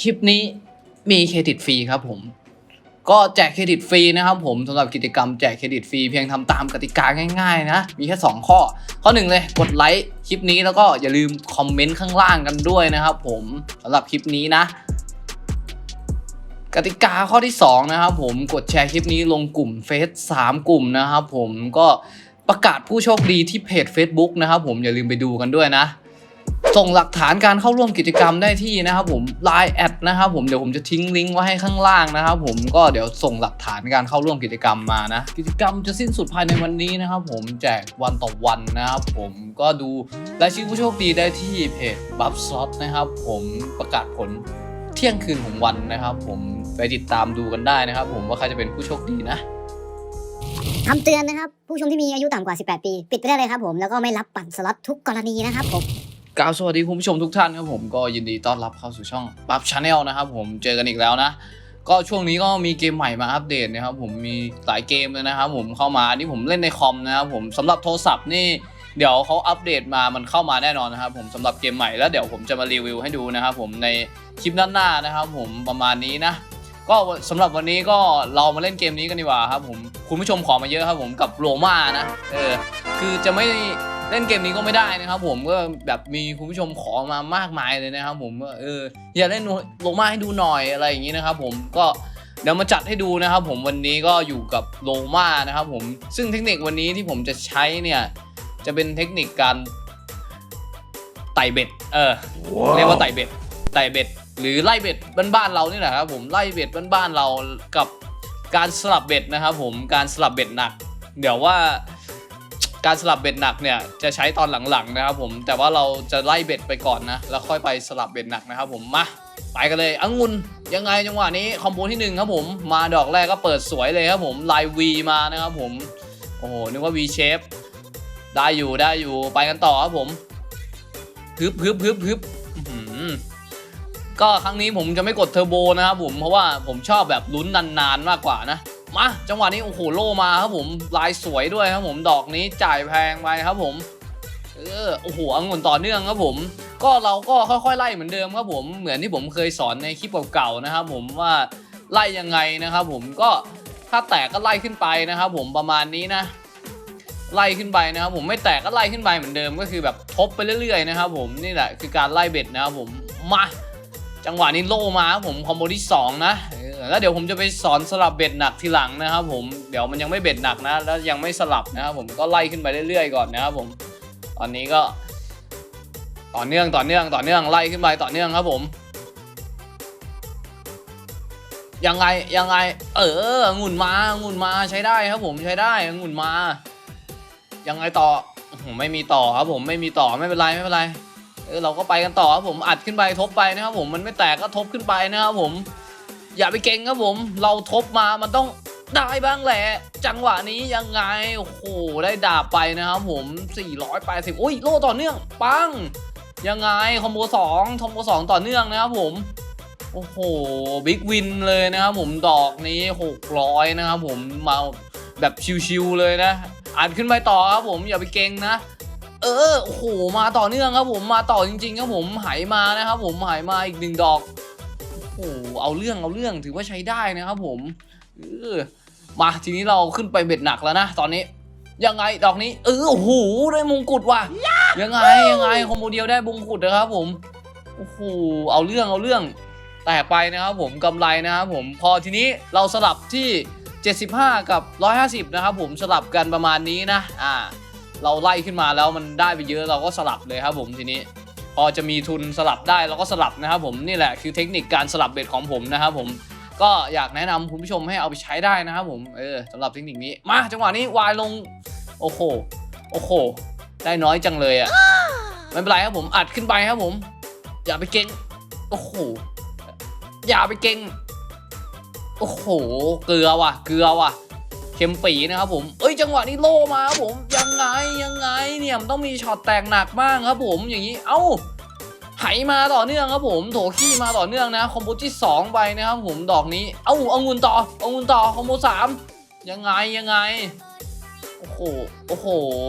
คลิปนี้มีเครดิตฟรีครับผม ก็แจกเครดิตฟรีนะครับผมสำหรับกิจกรรมแจกเครดิตฟรีเพียงทำตามกติกาง่ายๆนะ มีแค่ 2 ข้อ ข้อหนึ่งเลยกดไลค์คลิปนี้แล้วก็อย่าลืมคอมเมนต์ข้างล่างกันด้วยนะครับผมสำหรับคลิปนี้นะกติกาข้อที่ 2 นะครับผมกดแชร์คลิปนี้ลงกลุ่มเฟซ3กลุ่มนะครับผมก็ประกาศผู้โชคดีที่เพจ Facebook นะครับผมอย่าลืมไปดูกันด้วยนะ ส่งหลักฐานการเข้าร่วมกิจกรรมได้ที่นะครับผม Line แอดนะครับผมเดี๋ยวผมจะทิ้งลิงก์ไว้ให้ข้างล่างนะครับผมก็เดี๋ยวส่งหลักฐานการเข้าร่วมกิจกรรมมานะ กิจกรรมจะสิ้นสุดภายในวันนี้นะครับผมแจกวันต่อวันนะครับผมก็ดูรายชื่อผู้โชคดีได้ที่เพจบัฟซอ t นะครับผมประกาศผลเที่ยงคืนของวันนะครับ ผมไปติดตามดูกันได้นะครับ ผมว่าใครจะเป็นผู้โชคดีนะคำเตือนนะครับ ผู้ชมที่มีอายุต่ำกว่า 18 ปี ปิดไปได้เลยครับผมแล้วก็ไม่รับปั่นสล็อตทุกกรณีนะครับผม กล่าวสวัสดีคุณผู้ชมทุกท่านครับผมก็ยินดีต้อนรับเข้าสู่ช่องปั๊บชาแนลนะครับผมเจอกันอีกแล้วนะ ก็ช่วงนี้ก็มีเกมใหม่มาอัปเดตนะครับผมมีหลายเกมเลยนะครับผมเข้ามาอันนี้ผมเล่นในคอมนะครับผมสำหรับโทรศัพท์นี่เดี๋ยวเขาอัปเดตมามันเข้ามาแน่นอนนะครับผมสำหรับเกมใหม่แล้วเดี๋ยวผมจะมารีวิวให้ดูนะครับผมในคลิปหน้าๆนะครับผมประมาณนี้นะก็สำหรับวันนี้ก็เรามาเล่นเกมนี้กันดีกว่าครับผมคุณผู้ชมขอมาเยอะครับผมกับโรมานะเออคือจะไม่ เล่นเกมนี้ก็ไม่ได้นะครับ ผมก็แบบมีคุณผู้ชมขอมามากมายเลยนะครับ ผมว่าเอออย่าเล่นโรม่าให้ดูหน่อยอะไรอย่างนี้นะครับ ผมก็เดี๋ยวมาจัดให้ดูนะครับ ผมวันนี้ก็อยู่กับโรม่านะครับ ผมซึ่งเทคนิควันนี้ที่ผมจะใช้เนี่ยจะเป็นเทคนิคการไต่เบ็ด เออ เรียกว่าไต่เบ็ด ไต่เบ็ด หรือไล่เบ็ดบ้านๆเรานี่แหละครับผม ไล่เบ็ดบ้านๆเรากับการสลับเบ็ดนะครับผม การสลับเบ็ดหนัก เดี๋ยวว่า การสลับเบ็ดหนักเนี่ยจะใช้ตอนหลังๆนะครับผมแต่ว่าเราจะไล่เบ็ดไปก่อนนะแล้วค่อยไปสลับเบ็ดหนักนะครับผมมาไปกันเลยอังุนยังไงจังหวะนี้คอมโบที่หนึ่งครับผมมาดอกแรกก็เปิดสวยเลยครับผมลายวีมานะครับผมโอ้โหนึกว่า V shape ได้อยู่ได้อยู่ไปกันต่อครับผมฮึบฮึบฮึบฮึบอื้อหือก็ครั้งนี้ผมจะไม่กดเทอร์โบนะครับผมเพราะว่าผมชอบแบบลุ้นนานๆมากกว่านะ มาจังหวะนี้โอ้โหโลมาครับผมลายสวยด้วยครับผมดอกนี้จ่ายแพงไปครับผมเออโอ้โหองุ่นต่อเนื่องครับผม ก็เราก็ค่อยๆไล่เหมือนเดิมครับผมเหมือนที่ผมเคยสอนในคลิปเก่าๆนะครับผมว่าไล่ยังไงนะครับผมก็ถ้าแตกก็ไล่ขึ้นไปนะครับผมประมาณนี้นะ ไล่ขึ้นไปนะครับผมไม่แตกก็ไล่ขึ้นไปเหมือนเดิมก็คือแบบทบไปเรื่อยๆนะครับผมนี่แหละคือการไล่เบ็ดนะครับผมมาจังหวะนี้โลมาครับผมคอมโบที่2นะเอ แล้วเดี๋ยวผมจะไปสอนสลับเบ็ดหนักทีหลังนะครับผมเดี๋ยวมันยังไม่เบ็ดหนักนะ แล้วยังไม่สลับนะครับผมก็ไล่ขึ้นไปเรื่อยๆก่อนนะครับผมตอนนี้ก็ ต่อเนื่องต่อเนื่องต่อเนื่องไล่ขึ้นไปต่อเนื่องครับผมยังไงยังไง เอองุ่นมาองุ่นมาใช้ได้ครับผมใช้ได้งุ่นมา ยังไงต่ออื้อหือไม่มีต่อครับผมไม่มีต่อไม่เป็นไรไม่เป็นไรเออเราก็ไปกันต่อครับผมอัดขึ้นไปทบไปนะครับผมมันไม่แตกก็ทบขึ้นไปนะครับผม อย่าไปเก่งครับผม เราทบมามันต้องได้บ้างแหละ จังหวะนี้ยังไง โอ้โห ได้ดาบไปนะครับผม 480อุ้ย โล่ต่อเนื่อง ปัง ยังไง คอมโบ2คอมโบ2ต่อเนื่องนะครับผม โอ้โห บิ๊กวินเลยนะครับผม ดอกนี้ 600 นะครับผม มาแบบชิวๆเลยนะอ่านขึ้นไปต่อครับผม อย่าไปเก่งนะเออ โอ้โห มาต่อเนื่องครับผม มาต่อจริงๆครับผม หายมานะครับผม หายมาอีกหนึ่งดอก โอ้โหเอาเรื่องเอาเรื่องถือว่าใช้ได้นะครับผมเออมาทีนี้เราขึ้นไปเบ็ดหนักแล้วนะตอนนี้ ยังไงดอกนี้ เออโอ้โหได้มงกุฎว่ะยังไงยังไงคอมโบเดียวได้มงกุฎนะครับผมโอ้โหเอาเรื่องเอาเรื่องแตกไปนะครับผมกำไรนะครับผมพอทีนี้เราสลับที่ 75 กับ 150 นะครับผมสลับกันประมาณนี้นะอ่าเราไล่ขึ้นมาแล้วมันได้ไปเยอะเราก็สลับเลยครับผมทีนี้ พอจะมีทุนสลับได้เราก็สลับนะครับผมนี่แหละคือเทคนิคการสลับเบ็ดของผมนะครับผมก็อยากแนะนำคุณผู้ชมให้เอาไปใช้ได้นะครับผมเออสำหรับเทคนิคนี้มาจังหวะนี้วายลงโอ้โหโอ้โหได้น้อยจังเลยอะ่ะไม่เป็นไรครับผมอัดขึ้นไปครับผม อย่าไปเก่งโอ้โหอย่าไปเก่งโอ้โห เกลือว่ะ เกลือว่ะเข็มปีนะครับผม เอ้ยจังหวะนี้โลมาครับผม ยังไงยังไงเนี่ยมันต้องมีช็อตแตกหนักบ้างครับผมอย่างนี้ เอ้า ไหมาต่อเนื่องครับผมโถขี้มาต่อเนื่องนะคอมโบที่2ไปนะครับผมดอกนี้ เอ้าเอางุนต่อเอางุนต่อคอมโบสามยังไงยังไงโอ้โหโอ้โห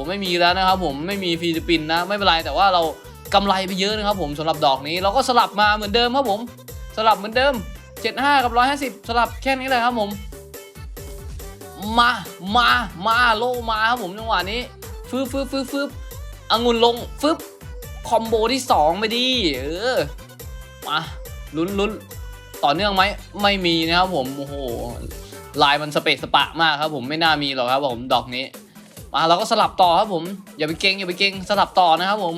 ไม่มีแล้วนะครับผมไม่มีฟิลิปปินนะ ไม่เป็นไรแต่ว่าเรากำไรไปเยอะนะครับผมสำหรับดอกนี้เราก็สลับมาเหมือนเดิมครับผม สลับเหมือนเดิม 75 กับ 150 สลับแค่นี้เลยครับผม มามามาโลมาครับผมจังหวะนี้ฟึบฟึบฟึบฟึบองุ่นลงฟึบ คอมโบที่ 2 ไปดีเออมาลุ้นลุ้นต่อเนื่องไหมไม่มีนะครับผมโอ้โหลายมันสเปซสปะมากครับ ผมไม่น่ามีหรอกครับผมดอกนี้ มาเราก็สลับต่อครับผม อย่าไปเก่งอย่าไปเก่งสลับต่อนะครับผม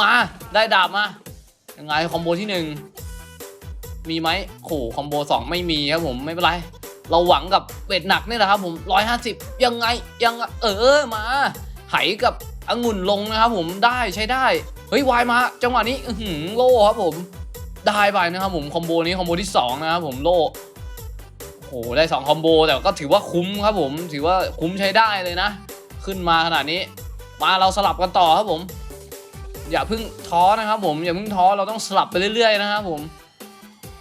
มาได้ดาบมายังไงคอมโบที่หนึ่งมีไหมโขคอมโบสองไม่มีครับผมไม่เป็นไร เราหวังกับเวทหนักนี่แหละครับผมร้อยห้าสิบยังไงยังไงเออมาไหกับองุ่นลงนะครับผมได้ใช้ได้ เฮ้ยวายมาจังหวะนี้อื้อหือโล่ครับผมได้ไปนะครับผมคอมโบนี้คอมโบที่สองนะครับผมโล่โอ้โหได้สองคอมโบแต่ก็ถือว่าคุ้มครับผมถือว่าคุ้มใช้ได้เลยนะ ขึ้นมาขนาดนี้ มาเราสลับกันต่อครับผม อย่าเพิ่งท้อนะครับผมอย่าเพิ่งท้อเราต้องสลับไปเรื่อยๆนะครับผม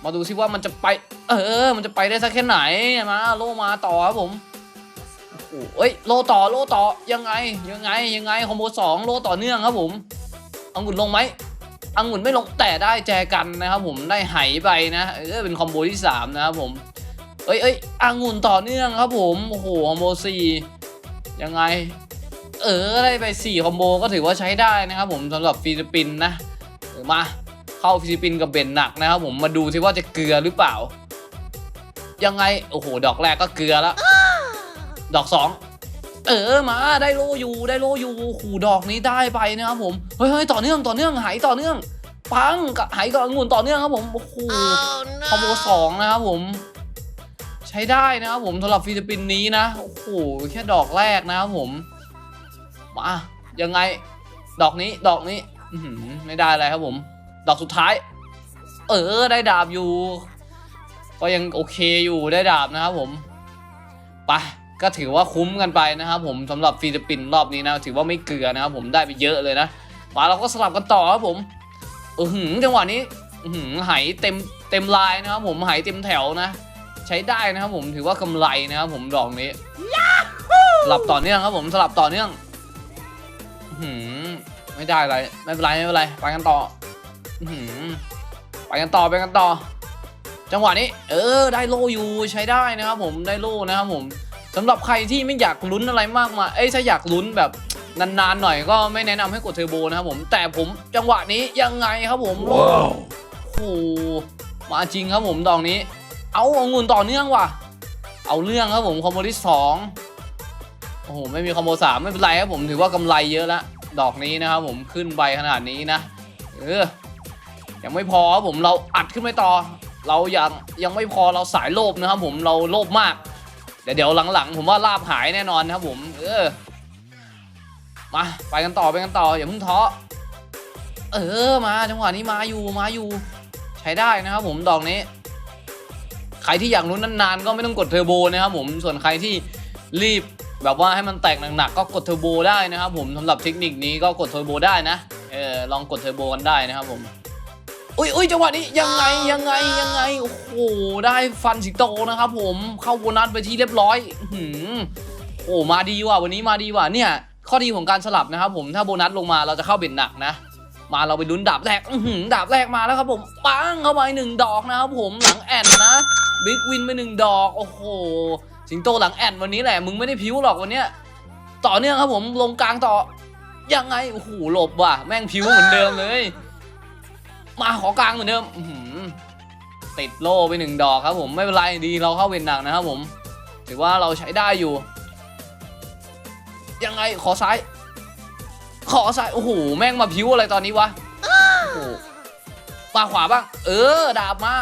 มาดูซิว่ามันจะไป เออ มันจะไปได้สักแค่ไหนมาโลมาต่อครับผมโอ้ยโลต่อโลต่อยังไงยังไงยังไงคอมโบสองโลต่อเนื่องครับผม อังุ่นลงไหมอังุ่นไม่ลงแต่ได้แจกันนะครับผมได้ไหไปนะเออเป็นคอมโบที่สามนะครับผมเอ้ยเอ้ยอังุ่นต่อเนื่องครับผมโอ้โหคอมโบสี่ยังไง เออได้ไป4คอมโบก็ถือว่าใช้ได้นะครับผมสำหรับฟิลิปปินส์นะมาเข้าฟิลิปปินส์กับเบนหนักนะครับผมมาดูซิว่าจะเกลือหรือเปล่า ยังไง โอ้โห ดอกแรกก็เกลือแล้ว ดอกสอง เออมาได้โลอยู่ได้โลอยู่ขู่ดอกนี้ได้ไปนะครับผมเฮ้ยเฮ้ยต่อเนื่องต่อเนื่องหายต่อเนื่อง ปังกับหายกับองุ่นต่อเนื่องครับผมโอ้โหคอมโบสองนะครับผม ใช้ได้นะครับผมสำหรับฟิลิปปินส์นี้นะโอ้โหแค่ดอกแรกนะครับผมมายังไง ดอกนี้ดอกนี้อื้อหือไม่ได้อะไรครับผม ดอกสุดท้าย เออได้ดาบอยู่ ก็ยังโอเคอยู่ได้ดาบนะครับผมไป ก็ถือว่าคุ้มกันไปนะครับผมสำหรับฟิลิปปินส์รอบนี้นะถือว่าไม่เกลือนะครับผมได้ไปเยอะเลยนะมาเราก็สลับกันต่อครับผมเออหือจังหวะนี้อื้อหือไหเต็มเต็มลายนะครับผมไหเต็มแถวนะ ใช้ได้นะครับผมถือว่ากำไรนะครับผมดอกนี้สลับต่อเนื่องครับผมสลับต่อเนื่องหืมไม่ได้อะไรไม่เป็นไรไม่เป็นไรไปกันต่ออื้อหืมไปกันต่อไปกันต่อ จังหวะนี้ เออ ได้โลอยู่ใช้ได้นะครับผมได้โลนะครับผม สำหรับใครที่ไม่อยากลุ้นอะไรมากมายเอ้ยถ้าอยากลุ้นแบบนานๆหน่อยก็ไม่แนะนำให้กดเทอร์โบนะครับผม แต่ผมจังหวะนี้ยังไงครับผม โอ้โหมาจริงครับผมดอกนี้ เอาองุ่นต่อเนื่องว่ะ เอาเรื่องครับผมคอมโบที่สองโอ้โหไม่มีคอมโบสามไม่เป็นไรครับผมถือว่ากำไรเยอะละดอกนี้นะครับผมขึ้นไปขนาดนี้นะ เออ ยังไม่พอครับผมเราอัดขึ้นไปต่อ เรายังยังไม่พอเราสายโลภนะครับผมเราโลภมากเดี๋ยวเดี๋ยวหลังๆ ผมว่าลาบหายแน่นอนนะครับผม เออ มาไปกันต่อไปกันต่ออย่าเพิ่งท้อ เออมาจังหวะนี้มาอยู่มาอยู่ ใช้ได้นะครับผมดอกนี้ ใครที่อยากลุ้นนานๆ ก็ไม่ต้องกดเทอร์โบนะครับผม ส่วนใครที่รีบแบบว่าให้มันแตกหนักๆก็กดเทอร์โบได้นะครับผมสำหรับเทคนิคนี้ก็กดเทอร์โบได้นะ เออลองกดเทอร์โบกันได้นะครับผม อุ้ยอุ้ยจังหวะนี้ยังไงยังไงยังไงโอ้โหได้ฟันสิงโตนะครับผมเข้าโบนัสไปที่เรียบร้อยหือโอ้มาดีว่ะวันนี้มาดีว่ะเนี่ย ข้อดีของการสลับนะครับผมถ้าโบนัสลงมาเราจะเข้าเบ็ดหนักนะ มาเราไปลุ้นดาบแรกหือดาบแรกมาแล้วครับผมปังเข้าไปหนึ่งดอกนะครับผมหลังแอนนะบิ๊กวินไปหนึ่งดอกโอ้โหสิงโตหลังแอนวันนี้แหละมึงไม่ได้พิ้วหรอกวันเนี้ยต่อเนื่องครับผมลงกลางต่อยังไงโอ้โหหลบว่ะแม่งพิ้วเหมือนเดิมเลย มาขอกลางเหมือนเดิมติดโล่ไปหนึ่งดอกครับผมไม่เป็นไรดีเราเข้าเวนหนักนะครับผมถือว่าเราใช้ได้อยู่ ยังไงขอซ้าย ขอซ้าย โอ้โห แม่งมาพิ้วอะไรตอนนี้วะโอ้โหมาขวาบ้าง เออ ดาบมา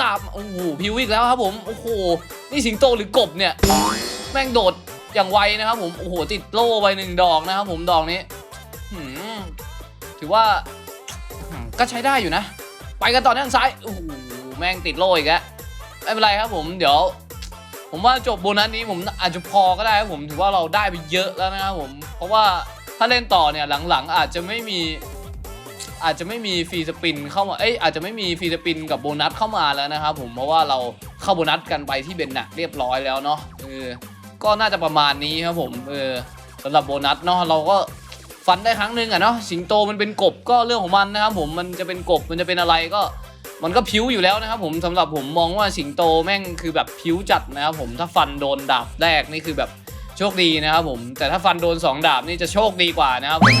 ดาบ โอ้โห พิ้วอีกแล้วครับผม โอ้โห นี่สิงโตหรือกบเนี่ย แม่งโดดอย่างไวนะครับผม โอ้โห ติดโล่ไปหนึ่งดอกนะครับผม ดอกนี้ถือว่า ก็ใช้ได้อยู่นะ ไปกันต่อด้านซ้ายโอ้โหแม่งติดโล่อีกแล้วไม่เป็นไรครับผมเดี๋ยว ผมว่าจบโบนัสนี้ผมอาจจะพอก็ได้ครับผมถือว่าเราได้ไปเยอะแล้วนะครับผม เพราะว่าถ้าเล่นต่อเนี่ยหลังๆ อาจจะไม่มีอาจจะไม่มีฟรีสปินเข้ามา เอ้ยอาจจะไม่มีฟรีสปินกับโบนัสเข้ามาแล้วนะครับผม เพราะว่าเราเข้าโบนัสกันไปที่เบนหนักเรียบร้อยแล้วเนาะ เออ ก็น่าจะประมาณนี้ครับผม เออสำหรับโบนัสเนาะเราก็ ฟันได้ครั้งหนึ่งอะเนาะสิงโตมันเป็นกบก็เรื่องของมันนะครับผมมันจะเป็นกบมันจะเป็นอะไรก็มันก็พิ้วอยู่แล้วนะครับผมสำหรับผมมองว่าสิงโตแม่งคือแบบพิ้วจัดนะครับผมถ้าฟันโดนดาบแรกนี่คือแบบโชคดีนะครับผมแต่ถ้าฟันโดนสองดาบนี่จะโชคดีกว่านะครับผม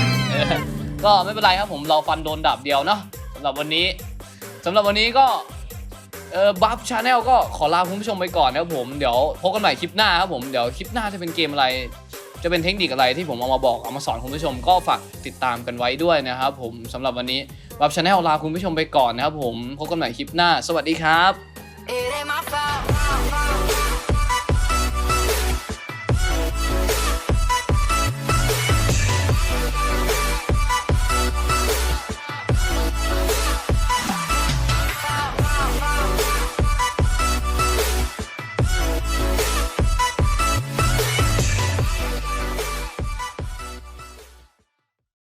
ก็ไม่เป็นไรครับผมเราฟันโดนดาบเดียวเนาะสำหรับวันนี้สำหรับวันนี้ก็เออบัฟชาแนลก็ขอลาคุณผู้ชมไปก่อนนะครับผมเดี๋ยวพบกันใหม่คลิปหน้าครับผมเดี๋ยวคลิปหน้าจะเป็นเกมอะไร จะเป็นเทคนิคอะไรที่ผมเอามาบอกเอามาสอนคุณผู้ชมก็ฝากติดตามกันไว้ด้วยนะครับผมสำหรับวันนี้รับชาแนลลาคุณผู้ชมไปก่อนนะครับผมพบกันใหม่คลิปหน้า สวัสดีครับ It ain't my fault.